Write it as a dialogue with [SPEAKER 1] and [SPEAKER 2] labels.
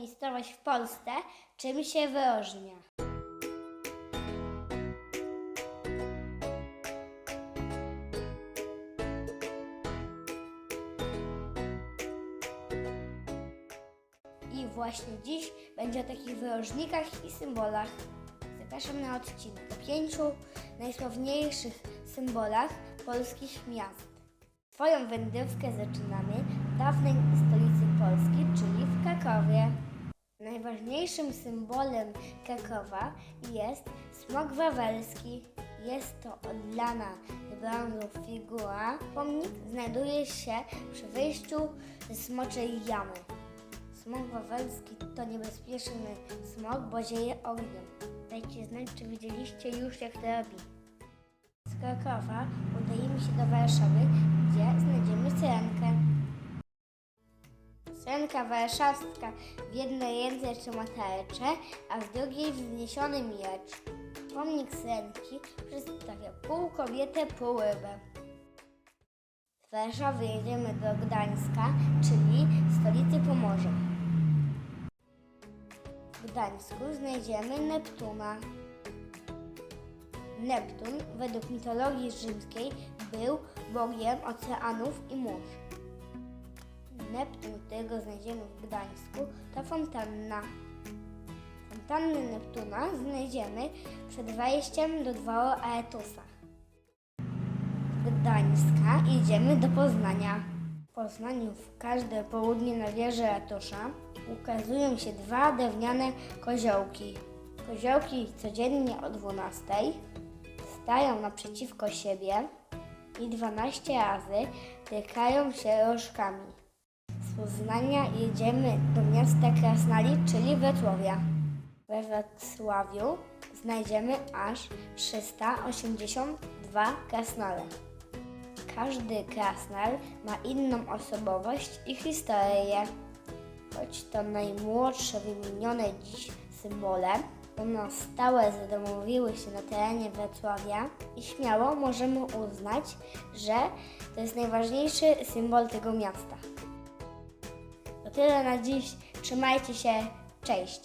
[SPEAKER 1] miejscowość w Polsce czym się wyróżnia? I właśnie dziś będzie o takich wyróżnikach i symbolach. Zapraszam na odcinek o pięciu najsławniejszych symbolach polskich miast. Swoją wędrówkę zaczynamy w dawnej stolicy Polski, czyli w Krakowie. Najważniejszym symbolem Krakowa jest smok wawelski. Jest to odlana brązu figura. Pomnik znajduje się przy wyjściu ze smoczej jamy. Smok wawelski to niebezpieczny smok, bo zieje ogniem. Dajcie znać, czy widzieliście już, jak to robi. Z Krakowa udajemy się do Warszawy, gdzie znajdziemy syrenkę. Syrenka warszawska w jednej ręce trzyma tarczę, a w drugiej wzniesiony miecz. Pomnik syrenki przedstawia pół kobietę, pół rybę. Z Warszawy jedziemy do Gdańska, czyli stolicy Pomorza. W Gdańsku znajdziemy Neptuna. Neptun według mitologii rzymskiej był bogiem oceanów i mórz. Znajdziemy w Gdańsku, to fontanna. Fontannę Neptuna znajdziemy przed wejściem do dworu Aetusa. Z Gdańska idziemy do Poznania. W Poznaniu w każde południe na wieży ratusza ukazują się dwa drewniane koziołki. Koziołki codziennie o 12 stają naprzeciwko siebie i 12 razy tykają się rożkami. Poznania jedziemy do miasta Krasnali, czyli Wrocławia. We Wrocławiu znajdziemy aż 382 krasnale. Każdy krasnal ma inną osobowość i historię. Choć to najmłodsze wymienione dziś symbole, one stałe zadomowiły się na terenie Wrocławia i śmiało możemy uznać, że to jest najważniejszy symbol tego miasta. Tyle na dziś. Trzymajcie się. Cześć.